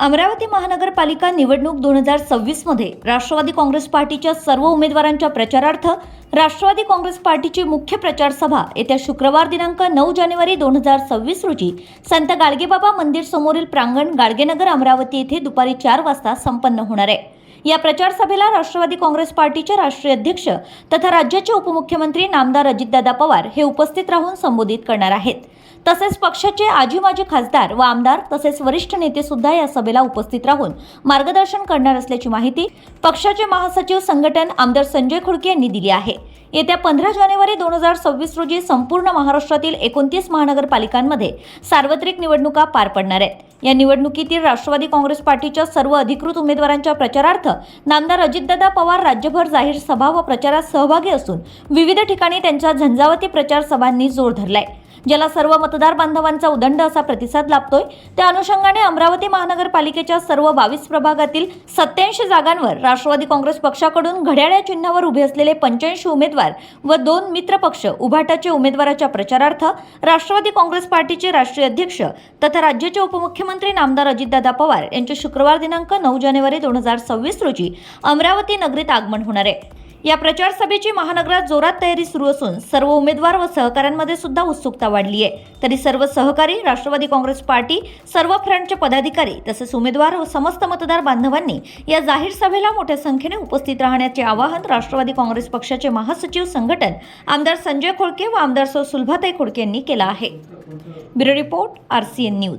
अमरावती महानगरपालिका निवडणूक दोन हजार सव्वीसमध्ये राष्ट्रवादी काँग्रेस पार्टीच्या सर्व उमेदवारांच्या प्रचारार्थ राष्ट्रवादी काँग्रेस पार्टीची मुख्य प्रचार सभा येत्या शुक्रवार दिनांक नऊ जानेवारी दोन हजार सव्वीस रोजी संत गाडगेबाबा मंदिर समोरील प्रांगण गाडगेनगर अमरावती येथे दुपारी चार वाजता संपन्न होणार आहे. या प्रचार सभेला राष्ट्रवादी काँग्रेस पार्टीचे राष्ट्रीय अध्यक्ष तथा राज्याचे उपमुख्यमंत्री नामदार अजितदादा पवार हे उपस्थित राहून संबोधित करणार आहेत. तसेच पक्षाचे आजी माजी खासदार व आमदार तसेच वरिष्ठ नेते सुद्धा या सभेला उपस्थित राहून मार्गदर्शन करणार असल्याची माहिती पक्षाचे महासचिव संघटन आमदार संजय खुडके यांनी दिली आहे. येत्या पंधरा जानेवारी दोन हजार सव्वीस रोजी संपूर्ण महाराष्ट्रातील एकोणतीस महानगरपालिकांमध्ये सार्वत्रिक निवडणुका पार पडणार आहेत. या निवडणुकीतील राष्ट्रवादी काँग्रेस पार्टीच्या सर्व अधिकृत उमेदवारांच्या प्रचारार्थ नामदार अजितदादा पवार राज्यभर जाहीर सभा व प्रचारात सहभागी असून विविध ठिकाणी त्यांच्या झंझावती प्रचार सभांनी जोर धरलाय. ज्याला सर्व मतदार बांधवांचा उदंड असा प्रतिसाद लाभतोय. त्या अनुषंगाने अमरावती महानगरपालिकेच्या सर्व बावीस प्रभागातील सत्याऐंशी जागांवर राष्ट्रवादी काँग्रेस पक्षाकडून घड्याळ्या चिन्हावर उभे असलेले पंच्याऐंशी उमेदवार व दोन मित्र पक्ष उभाटाचे उमेदवाराच्या प्रचारार्थ राष्ट्रवादी काँग्रेस पार्टीचे राष्ट्रीय अध्यक्ष तथा राज्याचे उपमुख्यमंत्री नामदार अजितदादा पवार यांचे शुक्रवार दिनांक नऊ जानेवारी दोन हजार सव्वीस रोजी अमरावती नगरीत आगमन होणार आहे. या प्रचार सभेची महानगरात जोरात तयारी सुरू असून सर्व उमेदवार व सहकाऱ्यांमध्ये सुद्धा उत्सुकता वाढली आहे. तरी सर्व सहकारी राष्ट्रवादी काँग्रेस पार्टी सर्व फ्रंटचे पदाधिकारी तसेच उमेदवार व समस्त मतदार बांधवांनी या जाहीर सभेला मोठ्या संख्येने उपस्थित राहण्याचे आवाहन राष्ट्रवादी काँग्रेस पक्षाचे महासचिव संघटन आमदार संजय खोडके व आमदार सौ सुलभाताई खोडके यांनी केलं आहे. Bureau report R C N news.